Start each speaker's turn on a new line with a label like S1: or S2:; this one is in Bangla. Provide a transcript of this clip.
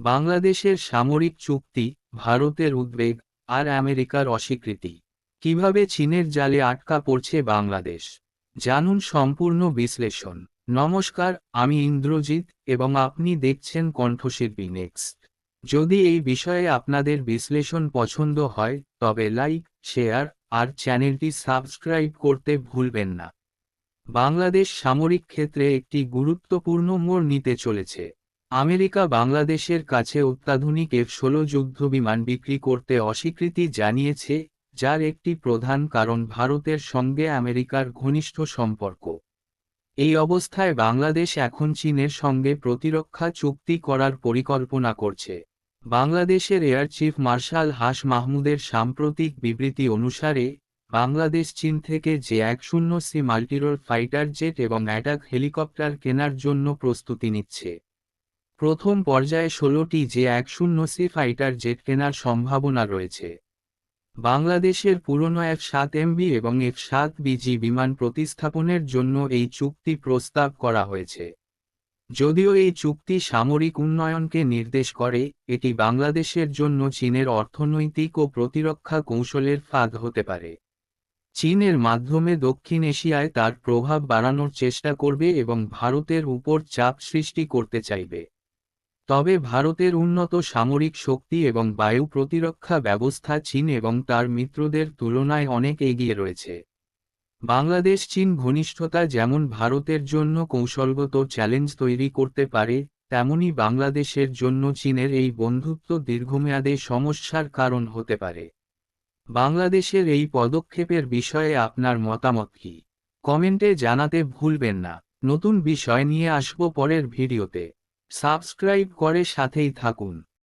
S1: বাংলাদেশের সামরিক চুক্তি, ভারতের উদ্বেগ আর আমেরিকার অস্বীকৃতি। কীভাবে চীনের জালে আটকা পড়ছে বাংলাদেশ? জানুন সম্পূর্ণ বিশ্লেষণ। নমস্কার, আমি ইন্দ্রজিৎ এবং আপনি দেখছেন কণ্ঠশিল্পী নেক্সট। যদি এই বিষয়ে আপনাদের বিশ্লেষণ পছন্দ হয়, তবে লাইক, শেয়ার আর চ্যানেলটি সাবস্ক্রাইব করতে ভুলবেন না। বাংলাদেশ সামরিক ক্ষেত্রে একটি গুরুত্বপূর্ণ মোড় নিতে চলেছে। আমেরিকা বাংলাদেশের কাছে অত্যাধুনিক এফ ষোলো যুদ্ধবিমান বিক্রি করতে অস্বীকৃতি জানিয়েছে, যার একটি প্রধান কারণ ভারতের সঙ্গে আমেরিকার ঘনিষ্ঠ সম্পর্ক। এই অবস্থায় বাংলাদেশ এখন চীনের সঙ্গে প্রতিরক্ষা চুক্তি করার পরিকল্পনা করছে। বাংলাদেশের এয়ার চিফ মার্শাল হাস মাহমুদের সাম্প্রতিক বিবৃতি অনুসারে, বাংলাদেশ চীন থেকে যে এক শূন্য সি মাল্টিরোল ফাইটার জেট এবং অ্যাটাক হেলিকপ্টার কেনার জন্য প্রস্তুতি নিচ্ছে। প্রথম পর্যায়ে ষোলোটি যে এক শূন্য সি ফাইটার জেট কেনার সম্ভাবনা রয়েছে। বাংলাদেশের পুরনো এফ সাত এমবি এবং এফ সাত বিজি বিমান প্রতিস্থাপনের জন্য এই চুক্তি প্রস্তাব করা হয়েছে। যদিও এই চুক্তি সামরিক উন্নয়নকে নির্দেশ করে, এটি বাংলাদেশের জন্য চীনের অর্থনৈতিক ও প্রতিরক্ষা কৌশলের ফাঁদ হতে পারে। চীনের মাধ্যমে দক্ষিণ এশিয়ায় তার প্রভাব বাড়ানোর চেষ্টা করবে এবং ভারতের উপর চাপ সৃষ্টি করতে চাইবে। তবে ভারতের উন্নত সামরিক শক্তি এবং বায়ু প্রতিরক্ষা ব্যবস্থা চীন এবং তার মিত্রদের তুলনায় অনেক এগিয়ে রয়েছে। বাংলাদেশ চীন ঘনিষ্ঠতা যেমন ভারতের জন্য কৌশলগত চ্যালেঞ্জ তৈরি করতে পারে, তেমনি বাংলাদেশের জন্য চীনের এই বন্ধুত্ব দীর্ঘমেয়াদে সমস্যার কারণ হতে পারে। বাংলাদেশের এই পদক্ষেপের বিষয়ে আপনার মতামত কি? কমেন্টে জানাতে ভুলবেন না। নতুন বিষয় নিয়ে আসব পরের ভিডিওতে। সাবস্ক্রাইব করে সাথেই থাকুন।